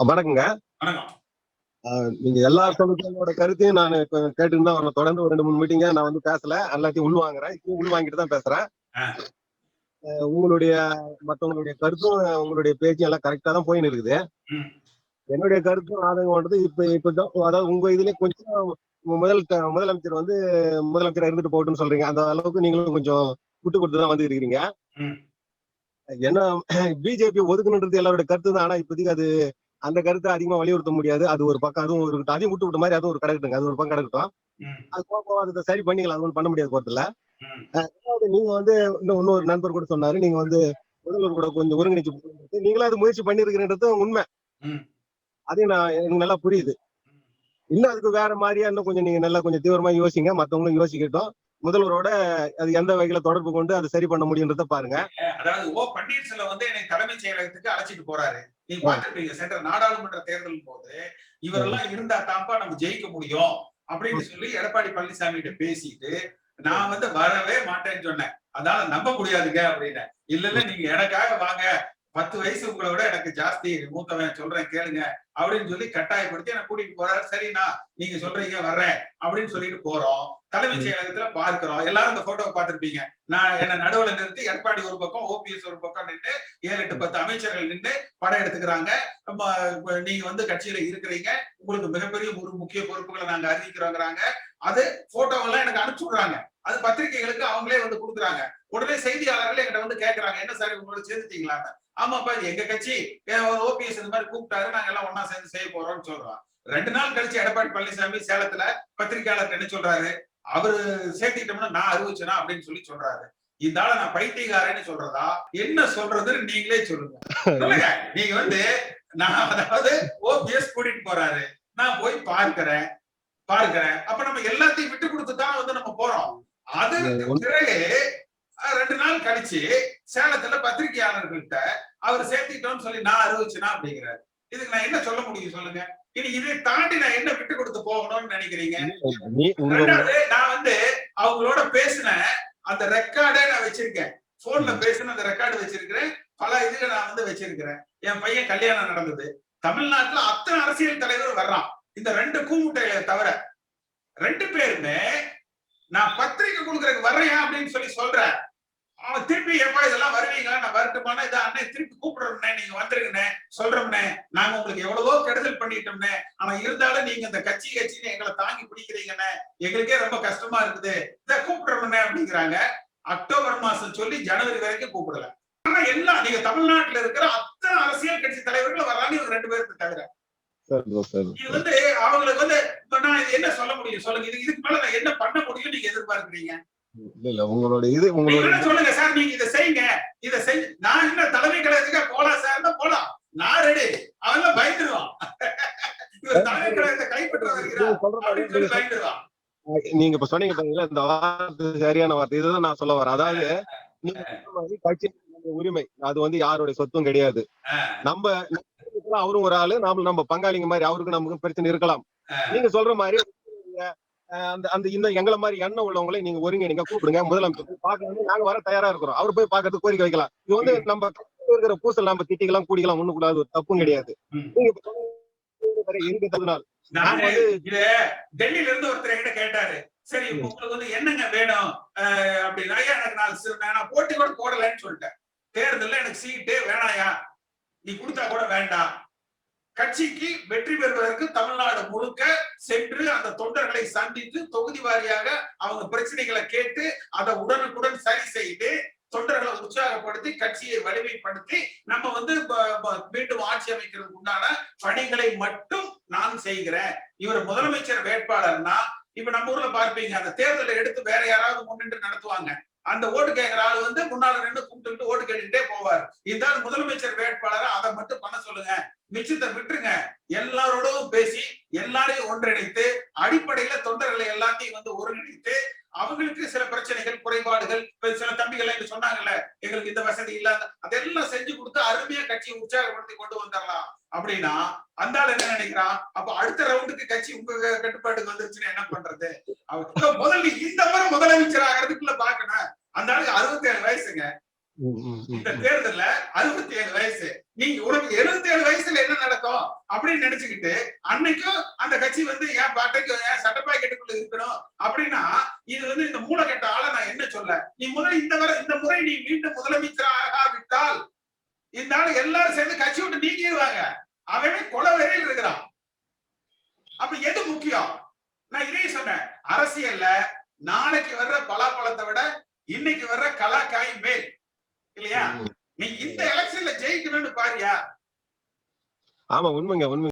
வணக்கங்க நீங்க எல்லா தொகுதிகளோட கருத்தையும் நான் கேட்டு தான். தொடர்ந்து ஒரு ரெண்டு மூணு மீட்டிங்க நான் வந்து பேசல எல்லாத்தையும் உள்வாங்குறேன் இப்பயும் உள்வாங்கிட்டு தான் பேசுறேன் ஆ. ஆஹ் உங்களுடைய மத்தவங்களுடைய கருத்தும் உங்களுடைய பேச்சும் எல்லாம் கரெக்டா தான் போயின்னு இருக்குது. என்னுடைய கருத்தும் ஆதங்கம் பண்றது இப்ப இப்ப தான் அதாவது உங்க இதுலயே கொஞ்சம் முதல் முதலமைச்சர் வந்து முதலமைச்சரா இருந்துட்டு போகட்டும்னு சொல்றீங்க அந்த அளவுக்கு நீங்களும் கொஞ்சம் விட்டு கொடுத்து தான் வந்து இருக்கிறீங்க ம். ஏன்னா பிஜேபி ஒதுக்கணுன்றது எல்லாரோட கருத்து தான். ஆனா இப்போதைக்கு அது அந்த கருத்தை அதிகமா வலியுறுத்த முடியாது. அது ஒரு பக்கம் அதுவும் ஒரு அதையும் விட்டு விட்ட மாதிரி அதுவும் ஒரு கிடக்கட்டுங்க அது ஒரு பக்கம் கிடக்கட்டும் அது போக அதை சரி பண்ணிக்கலாம். அது ஒன்றும் பண்ண முடியாது போறதுல நீங்க வந்து இன்னும் இன்னொரு நண்பர் கூட சொன்னாரு. நீங்க வந்து முதல்வர் கூட கொஞ்சம் ஒருங்கிணைச்சு. நீங்களும் அது முயற்சி பண்ணிருக்கிறன்றது உண்மை. அதையும் நான் எனக்கு நல்லா புரியுது. இன்னும் அதுக்கு வேற மாதிரியா இன்னும் கொஞ்சம் நீங்க நல்லா கொஞ்சம் தீவிரமா யோசிங்க. மத்தவங்களும் யோசிக்கட்டும். முதல்வரோட அது எந்த வகையில தொடர்பு கொண்டு அதை சரி பண்ண முடியுன்றத பாருங்க. அதாவது ஓ பன்னீர்செல்வம் வந்து என்னை தலைமைச் செயலகத்துக்கு அழைச்சிட்டு போறாரு. நீங்க பாத்துருப்பீங்க சென்ற நாடாளுமன்ற தேர்தலின் போது இவரெல்லாம் இருந்தா தான்ப்பா நம்ம ஜெயிக்க முடியும் அப்படின்னு சொல்லி எடப்பாடி பழனிசாமி கிட்ட பேசிட்டு நான் வந்து வரவே மாட்டேன்னு சொன்னேன். அதனால நம்ப முடியாதுங்க அப்படின்னு. இல்ல இல்ல நீங்க எனக்காக வாங்க பத்து வயசு உங்களை விட எனக்கு ஜாஸ்தி மூத்தவன் சொல்றேன் கேளுங்க. அப்படின்னு சொல்லி கட்டாயப்படுத்தி என்ன கூட்டிட்டு போறாரு. சரிண்ணா நீங்க சொல்றீங்க வர்றேன் அப்படின்னு சொல்லிட்டு போறோம். தலைமைச் செயலகத்துல பார்க்கிறோம். எல்லாரும் இந்த போட்டோவை பார்த்திருப்பீங்க. நான் என்ன நடுவுல நிறுத்தி எடப்பாடி ஒரு பக்கம் ஓபிஎஸ் ஒரு பக்கம் நின்று ஏழு எட்டு பத்து அமைச்சர்கள் நின்று படம் எடுத்துக்கிறாங்க. நீங்க வந்து கட்சியில இருக்கிறீங்க. உங்களுக்கு மிகப்பெரிய ஒரு முக்கிய பொறுப்புகளை நாங்க அறிவிக்கிறோங்கிறாங்க. அது போட்டோவெல்லாம் எனக்கு அனுப்பிச்சு விடுறாங்க. அது பத்திரிகைகளுக்கு அவங்களே வந்து கொடுக்குறாங்க. உடனே செய்தியாளர்கள் என்கிட்ட வந்து கேக்குறாங்க என்ன சார் உங்களோட சேர்ந்துட்டீங்களான்னு. ஆமாப்பா இது எங்க கட்சி ஓபிஎஸ் இந்த மாதிரி கூப்பிட்டாரு நாங்க எல்லாம் ஒண்ணா சேர்ந்து செய்ய போறோம்னு சொல்றோம். ரெண்டு நாள் கழிச்சு எடப்பாடி பழனிசாமி சேலத்துல பத்திரிகையாளர் என்ன சொல்றாரு. அவரு சேர்த்திட்டோம்னா நான் அறிவிச்சனா அப்படின்னு சொல்லி சொல்றாரு. இதால நான் பைத்தியக்காரன்னு சொல்றதா? என்ன சொல்றதுன்னு நீங்களே சொல்லுங்க. சொல்லுங்க. நீங்க வந்து நான் அதாவது ஓபிஎஸ் கூட்டிட்டு போறாரு. நான் போய் பார்க்கிறேன். பார்க்கிறேன். அப்ப நம்ம எல்லாத்தையும் விட்டு கொடுத்து தான் வந்து நம்ம போறோம். அதற்கு பிறகு ரெண்டு நாள் கழிச்சு சேலத்துல பத்திரிகையாளர்கள்ட்ட அவர் சேர்த்திட்டோம்னு சொல்லி நான் அறிவிச்சனா அப்படிங்கிறாரு. இதுக்கு நான் என்ன சொல்ல முடியும் சொல்லுங்க? இனி இதை தாண்டி நான் என்ன விட்டு கொடுத்து போகணும்னு நினைக்கிறீங்க? ரெண்டாவது நான் வந்து அவங்களோட பேசின அந்த ரெக்கார்டை நான் வச்சிருக்கேன். போன்ல பேசின அந்த ரெக்கார்டு வச்சிருக்கிறேன். பல இதுல நான் வந்து வச்சிருக்கிறேன். என் பையன் கல்யாணம் நடந்தது. தமிழ்நாட்டுல அத்தனை அரசியல் தலைவர் வர்றான். இந்த ரெண்டு கூமுட்டைகளை தவிர ரெண்டு பேருமே நான் பத்திரிக்கை கொடுக்கறதுக்கு வர்றேன் அப்படின்னு சொல்லி சொல்றேன். திருப்பி எப்பா இதெல்லாம் வருவீங்களா? நான் வரட்டுமானா இதை அண்ணே திருப்பி கூப்பிடுறோம்னே நீங்க வந்துருங்கண்ணே சொல்றோம்னே. நாங்க உங்களுக்கு எவ்வளவோ கெடுதல் பண்ணிட்டோம்னே. ஆனா இருந்தாலும் நீங்க இந்த கட்சி கட்சின்னு எங்களை தாங்கி பிடிக்கிறீங்கண்ணே. எங்களுக்கே ரொம்ப கஷ்டமா இருக்குது. இதை கூப்பிடுறோம்னே அப்படிங்கிறாங்க. அக்டோபர் மாசம் சொல்லி ஜனவரி வரைக்கும் கூப்பிடல. ஆனா எல்லாம் நீங்க தமிழ்நாட்டுல இருக்கிற அத்தனை அரசியல் கட்சி தலைவர்கள் வர்றாங்க இவங்க ரெண்டு பேருக்கு தவிர. இது வந்து அவங்களுக்கு வந்து இப்ப நான் இது என்ன சொல்ல முடியும்? சொல்லுங்க. இது இதுக்கு மேல நான் என்ன பண்ண முடியும் நீங்க எதிர்பார்க்கிறீங்க? இல்ல இல்ல உங்களோட இது உங்களோட சொல்லுங்க சார் நீங்க இதை செய்யுங்க. இதை செய் நான் என்ன தலைமை கழகத்துக்கு போலாம் சார்? போலாம். நான் ரெடி அவன் பயந்துருவான். தலைமை கழகத்தை கைப்பற்ற வருகிறார் நீங்க இப்ப சொன்னீங்க பாத்தீங்களா இந்த வார்த்தை சரியான வார்த்தை. இதுதான் நான் சொல்ல வரேன். அதாவது நீங்க கட்சி உரிமை அது வந்து யாருடைய சொத்தும் கிடையாது. நம்ம அவரும் ஒரு ஆளு நாம நம்ம பங்காளிங்க மாதிரி அவருக்கு நமக்கு பிரச்சனை இருக்கலாம். நீங்க சொல்ற மாதிரி அந்த அந்த இந்த எங்களை மாதிரி எண்ணம் உள்ளவங்களை நீங்க ஒருங்க நீங்க கூப்பிடுங்க. முதலமைச்சர் போய் பார்க்கணும் நாங்க வர தயாரா இருக்கிறோம். அவர் போய் பார்க்கறதுக்கு கோரிக்கை வைக்கலாம். இது வந்து நம்ம இருக்கிற பூசல் நம்ம திட்டிக்கலாம் கூடிக்கலாம் ஒண்ணு கூடாது. ஒரு தப்பும் கிடையாது. டெல்லியில இருந்து ஒருத்தர் என்கிட்ட கேட்டாரு. சரி. உங்களுக்கு வந்து என்னங்க வேணும்? அப்படின்னா எனக்கு நான் போட்டி கூட போடலைன்னு சொல்லிட்டேன். தேர்தல்ல எனக்கு சீட்டே வேணாயா? நீ கொடுத்தா கூட வேண்டாம். கட்சிக்கு வெற்றி பெறுவதற்கு தமிழ்நாடு முழுக்க சென்று அந்த தொண்டர்களை சந்தித்து தொகுதி வாரியாக அவங்க பிரச்சனைகளை கேட்டு அதை உடனுக்குடன் சரி செய்து தொண்டர்களை உற்சாகப்படுத்தி கட்சியை வலிமைப்படுத்தி நம்ம வந்து மீண்டும் ஆட்சி அமைக்கிறதுக்கு உண்டான பணிகளை மட்டும் நான் செய்கிறேன். இவர் முதலமைச்சர் வேட்பாளர்னா இப்ப நம்ம ஊர்ல பார்ப்பீங்க அந்த தேர்தலை எடுத்து வேற யாராவது முன்னின்று நடத்துவாங்க. அந்த ஓட்டு கேட்கிற ஆள் வந்து முன்னால நின்று கூப்பிட்டு ஓட்டு கேட்டுக்கிட்டே போவார். இதுதான் முதலமைச்சர் வேட்பாளரை அதை மட்டும் பண்ண சொல்லுங்க. மிச்சத்தை விட்டுருங்க. எல்லாரோடவும் பேசி எல்லாரையும் ஒன்றிணைத்து அடிப்படையில தொண்டர்களை எல்லாத்தையும் வந்து ஒருங்கிணைத்து அவங்களுக்கு சில பிரச்சனைகள் குறைபாடுகள் சில தம்பிகள் இங்க சொன்னாங்கல்ல எங்களுக்கு இந்த வசதி இல்லாத அதெல்லாம் செஞ்சு கொடுத்து அருமையா கட்சியை உற்சாகப்படுத்தி கொண்டு வந்துடலாம். அப்படின்னா அந்த ஆள் என்ன நினைக்கிறான்? அப்ப அடுத்த ரவுண்டுக்கு கட்சி உங்க கட்டுப்பாட்டுக்கு வந்துருச்சுன்னா என்ன பண்றது? முதல்ல இந்த முறை முதலமைச்சர் ஆகிறதுக்குள்ள பாக்கணும் அந்த ஆளுக்கு அறுபத்தி ஏழு வயசுங்க இந்த. தேர்தல்ல அறுபத்தி ஏழு வயசு. நீங்க உனக்கு எழுபத்தி ஏழு நினைச்சுக்கிட்டு அன்னைக்கும் அந்த கட்சி வந்து என் பாட்டைக்கு என் சட்ட பாக்கெட்டுக்குள்ள இருக்கணும் அப்படின்னா இது வந்து இந்த மூலகட்ட ஆளை நான் என்ன சொல்ல? நீ முதல் இந்த வரை இந்த முறை நீ மீண்டும் முதலமைச்சராக விட்டால் இந்த ஆளு எல்லாரும் சேர்ந்து கட்சி விட்டு நீக்கிடுவாங்க. அவன் கொலை வரையில் இருக்கிறான். அப்ப எது முக்கியம்? நான் இதையும் சொன்னேன். அரசியல்ல நாளைக்கு வர்ற பலாப்பழத்தை விட இன்னைக்கு வர்ற கலாக்காய் மேல். இல்லையா? நீ இந்த எலெக்ஷன்ல ஜெயிக்கணும்னு பாரியா? ஆமா உண்மைங்க உண்மை